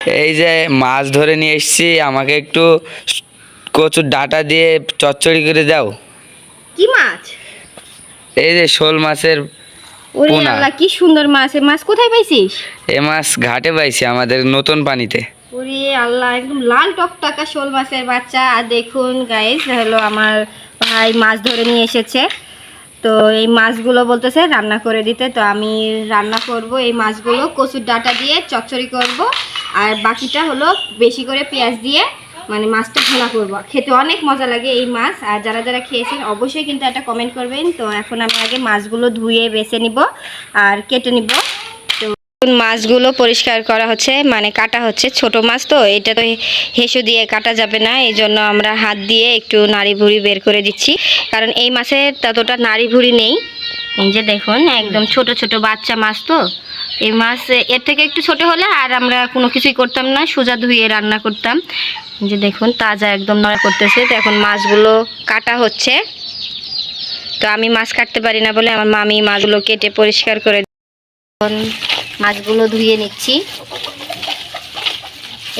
এই যে মাছ ধরে নিয়ে এসেছি আমাকে একটু কচুর ডাটা দিয়ে চচ্চড়ি করে দাও। কি মাছ? এই যে শোল মাছের ওরে পোনা। আল্লাহ কি সুন্দর মাছ। এ মাছ কোথায় পাইছিস? এ মাছ ঘাটে পাইছি আমাদের নতুন পানিতে। ওরে আল্লাহ একদম লাল টকটকা শোল মাছের বাচ্চা। আর দেখুন গাইস হলো আমার ভাই মাছ ধরে নিয়ে এসেছে। তো এই মাছগুলো বলতেছে রান্না করে দিতে। তো আমি রান্না করব এই মাছগুলো কচুর ডাটা দিয়ে চচ্চড়ি করব। আর বাকিটা হলো বেশি করে পেঁয়াজ দিয়ে মানে মাছটা ভোনা করব। খেতে অনেক মজা লাগে এই মাছ, আর যারা যারা খেয়েছেন অবশ্যই কিন্তু একটা কমেন্ট করবেন। তো এখন আমি আগে মাছগুলো ধুয়ে বেছে নিব আর কেটে নিব। মাছগুলো পরিষ্কার করা হচ্ছে মানে কাটা হচ্ছে। ছোট মাছ তো, এটা তো হেসু দিয়ে কাটা যাবে না এই জন্য আমরা হাত দিয়ে একটু নাড়ি ভুড়ি বের করে দিচ্ছি। কারণ এই মাছের ততটা নাড়ি ভুড়ি নেই যে দেখুন, একদম ছোট ছোট বাচ্চা মাছ তো। এই মাছ এর থেকে একটু ছোট হলে আর আমরা কোনো কিছুই করতাম না। সোজা ধুয়ে রান্না করতাম। যে দেখুন, তাজা একদম নড়া করতেছে। তো এখন মাছগুলো কাটা হচ্ছে। তো আমি মাছ কাটতে পারি না বলে আমার মামি মাছগুলো কেটে পরিষ্কার করে এখন মাছগুলো ধুয়ে নিচ্ছি।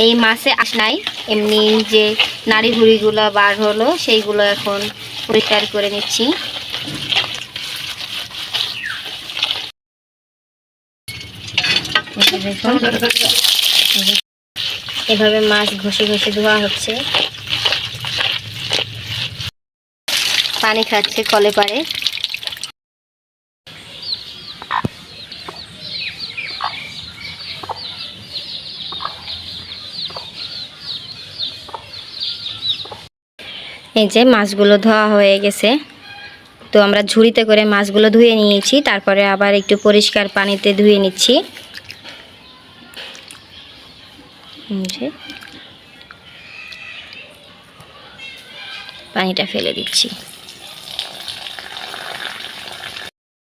এই মাছে আস নাই। এমনি যে নাড়ি ভুড়িগুলো বার হলো, সেইগুলো এখন পরিষ্কার করে নিচ্ছি এই যে এভাবে মাছ ঘষে ঘষে ধোয়া হচ্ছে। পানি খাচ্ছে কলে পারে এই যে মাছগুলো ধোয়া হয়ে গেছে। তো আমরা ঝুড়িতে করে মাছগুলো ধুয়ে নিয়েছি। তারপরে আবার একটু পরিষ্কার পানিতে ধুয়ে নিচ্ছি। যে। পানিটা ফেলে দিচ্ছি।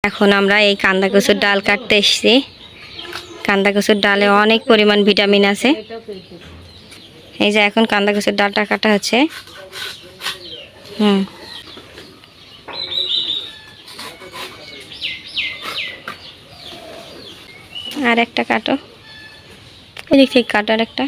এখন আমরা এই কান্দা কচুর ডাল কাটতে এসেছি। কান্দা কচুর ডালে অনেক পরিমাণ ভিটামিন আছে। এই যে এখন কান্দা কচুর ডালটা কাটা হচ্ছে। হুম। আর একটা কাটো। এদিক থেকে কাটো আর একটা।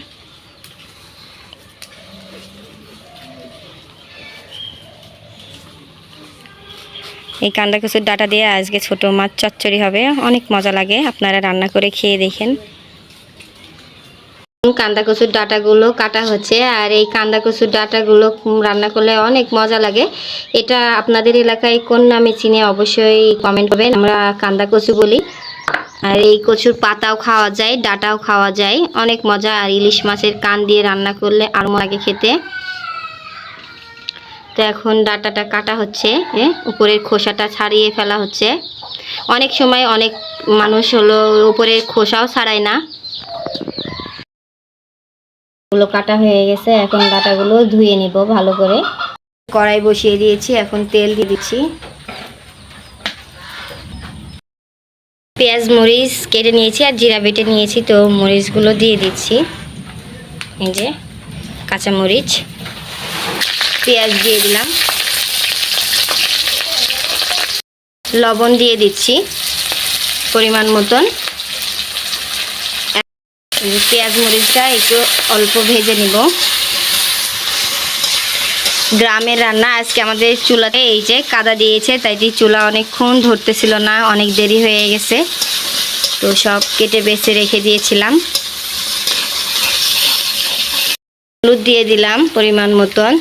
এই কান্দা কচুর ডাটা দিয়ে আজকে ছোট মাছ চচ্চড়ি হবে। অনেক মজা লাগে। আপনারা রান্না করে খেয়ে দেখেন। কান্দা কচুর ডাটাগুলো কাটা হচ্ছে আর এই কান্দা কচুর ডাটাগুলো রান্না করলে অনেক মজা লাগে। এটা আপনাদের এলাকায় কোন নামে চিনে অবশ্যই কমেন্ট করবেন। আমরা কান্দা কচু বলি। আর এই কচুর পাতাও খাওয়া যায়, ডাটাও খাওয়া যায়। অনেক মজা। আর ইলিশ মাছের কান দিয়ে রান্না করলে আর লাগে খেতে। তো এখন ডাটাটা কাটা হচ্ছে উপরের খোসাটা ছাড়িয়ে ফেলা হচ্ছে। অনেক সময় অনেক মানুষ হলো উপরের খোসাও ছাড়ায় না। গুলো কাটা হয়ে গেছে। এখন ডাটাগুলো ধুয়ে নিব ভালো করে। কড়াই বসিয়ে দিয়েছি। এখন তেল দিয়ে দিচ্ছি। পেঁয়াজ, মরিচ কেটে নিয়েছি আর জিরা বেটে নিয়েছি, তো মরিচগুলো দিয়ে দিচ্ছি। এই যে কাঁচা মরিচ, পেঁয়াজ দিয়ে দিলাম। লবণ দিয়ে দিচ্ছি পরিমাণ মতন। পেঁয়াজ, মরিচটা একটু অল্প ভেজে নিব। গ্রামের রান্না আজকে আমাদের চুলাতে এই যে কাদা দিয়েছে, তাই দিয়ে চুলা অনেকক্ষণ ধরতেছিল না, অনেক দেরি হয়ে গেছে। তো সব কেটে বেছে রেখে দিয়েছিলাম। হলুদ দিয়ে দিলাম পরিমাণ মতন।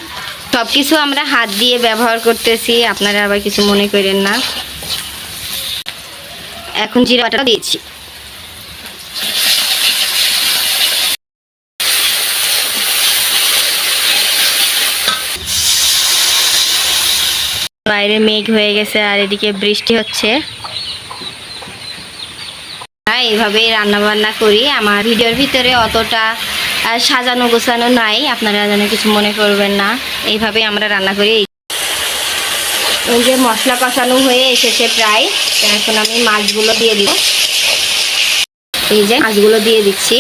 সব কিছু আমরা হাত দিয়ে ব্যবহার করতেছি, আপনারা আবার কিছু মনে করেন না। এখন জিরাটা দিয়েছি। বাইরে মেঘ হয়ে গেছে আর এদিকে বৃষ্টি হচ্ছে। হ্যাঁ, এইভাবেই রান্না বান্না করি। আমার ভিডিওর ভিতরে অতটা সাজানো গোছানো নাই। আপনারা যেন কিছু মনে করবেন না। এইভাবেই আমরা রান্না করি। এই যে মশলা কষানো হয়ে এসেছে প্রায়। এখন আমি মাছগুলো দিয়ে দিব। এই যে মাছগুলো দিয়ে দিচ্ছি।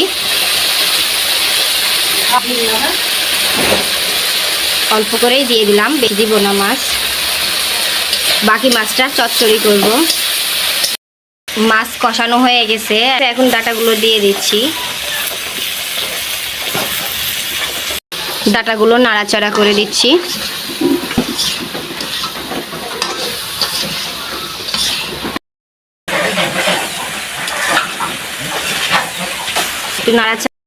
অল্প করেই দিয়ে দিলাম। বেশি দিব না মাছ। বাকি মাছটা চচ্চড়ি করব। মাছ কষানো হয়ে গেছে। এখন ডাটাগুলো দিয়ে দিচ্ছি। ডাটাগুলো নাড়াচাড়া করে দিচ্ছি। নাড়াচাড়া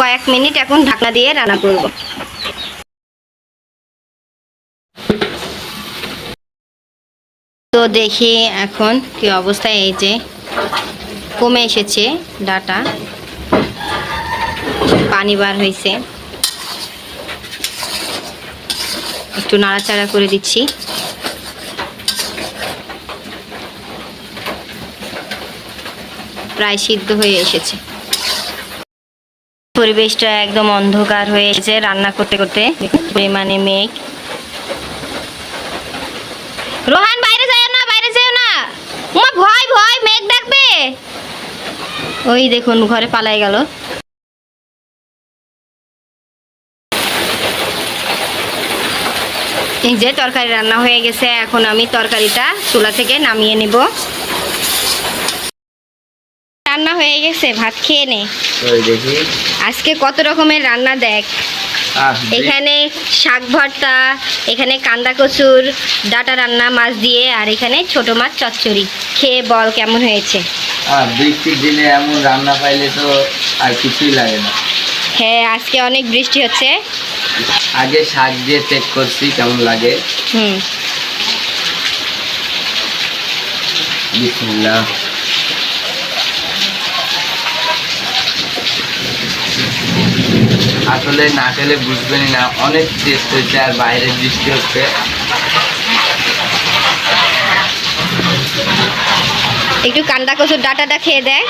কয়েক মিনিট এখন ঢাকনা দিয়ে রান্না করব। তো দেখি এখন কি অবস্থায় এই যে কমে এসেছে ডাটা, পানি বার হয়েছে। একটু নাড়াচাড়া করে দিচ্ছি। প্রায় সিদ্ধ হয়ে এসেছে। পরিবেশটা একদম অন্ধকার হয়ে এসেছে রান্না করতে করতে। পরিমাণে মেঘ। রোহান বাইরে যায় না বাইরে যায় না মা ভয় ভয় মেঘ ডাকবে। ওই দেখুন ঘরে পালাই গেল। এই যে তরকারি রান্না হয়ে গেছে এখন আমি তরকারিটা চুলা থেকে নামিয়ে নিব। রান্না হয়ে গেছে ভাত খেয়ে নে। আজকে কত রকমের রান্না দেখ। এখানে শাক ভর্তা এখানে কান্দা কচুর ডাটা রান্না মাছ দিয়ে আর এখানে ছোট মাছ চচ্চড়ি। খেয়ে বল কেমন হয়েছে? আহ, বৃষ্টির দিনে এমন রান্না পাইলে তো আর কিছুই লাগে না। হ্যাঁ আজকে অনেক বৃষ্টি হচ্ছে। আগে শাক দিয়ে চেক করছি কেমন লাগে। হুম। বিসমিল্লাহ। আসলে না খেলে বুঝবেনই না অনেক টেস্ট হয়েছে আর বাইরে বৃষ্টি হচ্ছে। একটু কান্দা কচুর ডাটাটা খেয়ে দেয়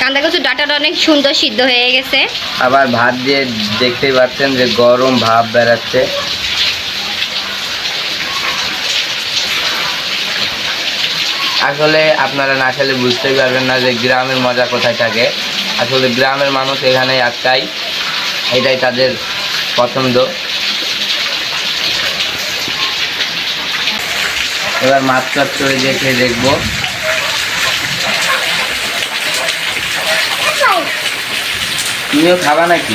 কান্দা কচুর ডাটাটা অনেক সুন্দর সিদ্ধ হয়ে গেছে। আবার ভাত দিয়ে দেখতেই পাচ্ছেন যে গরম ভাব বেড়াচ্ছে। আসলে আপনারা না খেলে বুঝতেই পারবেন না যে গ্রামের মজা কোথায় থাকে। আসলে গ্রামের মানুষ এখানে আটকায় এটাই তাদের পছন্দ। এবার মাছ চচ্চড়ি দিয়ে খেয়ে দেখব। তুমিও খাবা নাকি?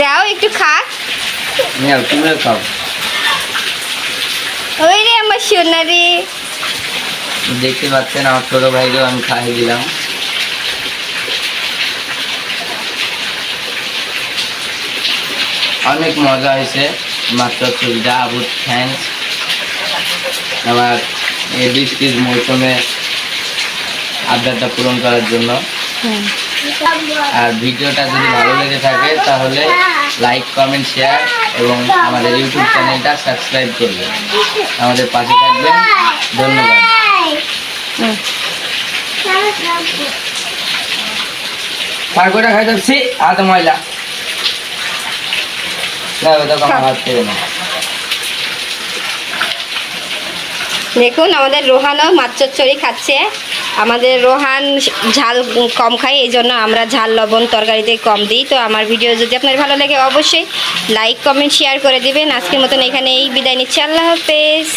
দাও একটু খা। তুমিও খাও। ওই রে আমার সোনা রে দেখতে পাচ্ছেন আমার ছোট ভাইকেও আমি খাইয়ে দিলাম। অনেক মজা হয়েছে মাত্র সুবিধা আবুদ থ্যাংকস আমার এই বৃষ্টির মৌসুমে আবদারটা পূরণ করার জন্য। আর ভিডিওটা যদি ভালো লেগে থাকে, তাহলে লাইক কমেন্ট শেয়ার এবং আমাদের ইউটিউব চ্যানেলটা সাবস্ক্রাইব করবেন আমাদের পাশে থাকবেন। ধন্যবাদ। খাই যাচ্ছি, হাতে ময়লা। দেখুন, আমাদের রোহানও মাছ চচ্চড়ি খাচ্ছে। আমাদের রোহান ঝাল কম খায়, এই জন্য আমরা ঝাল, লবণ তরকারিতে কম দিই। তো আমার ভিডিও যদি আপনার ভালো লাগে, অবশ্যই লাইক কমেন্ট শেয়ার করে দিবেন। আজকের মতন এখানে এই বিদায় নিচ্ছি। আল্লাহ হাফেজ।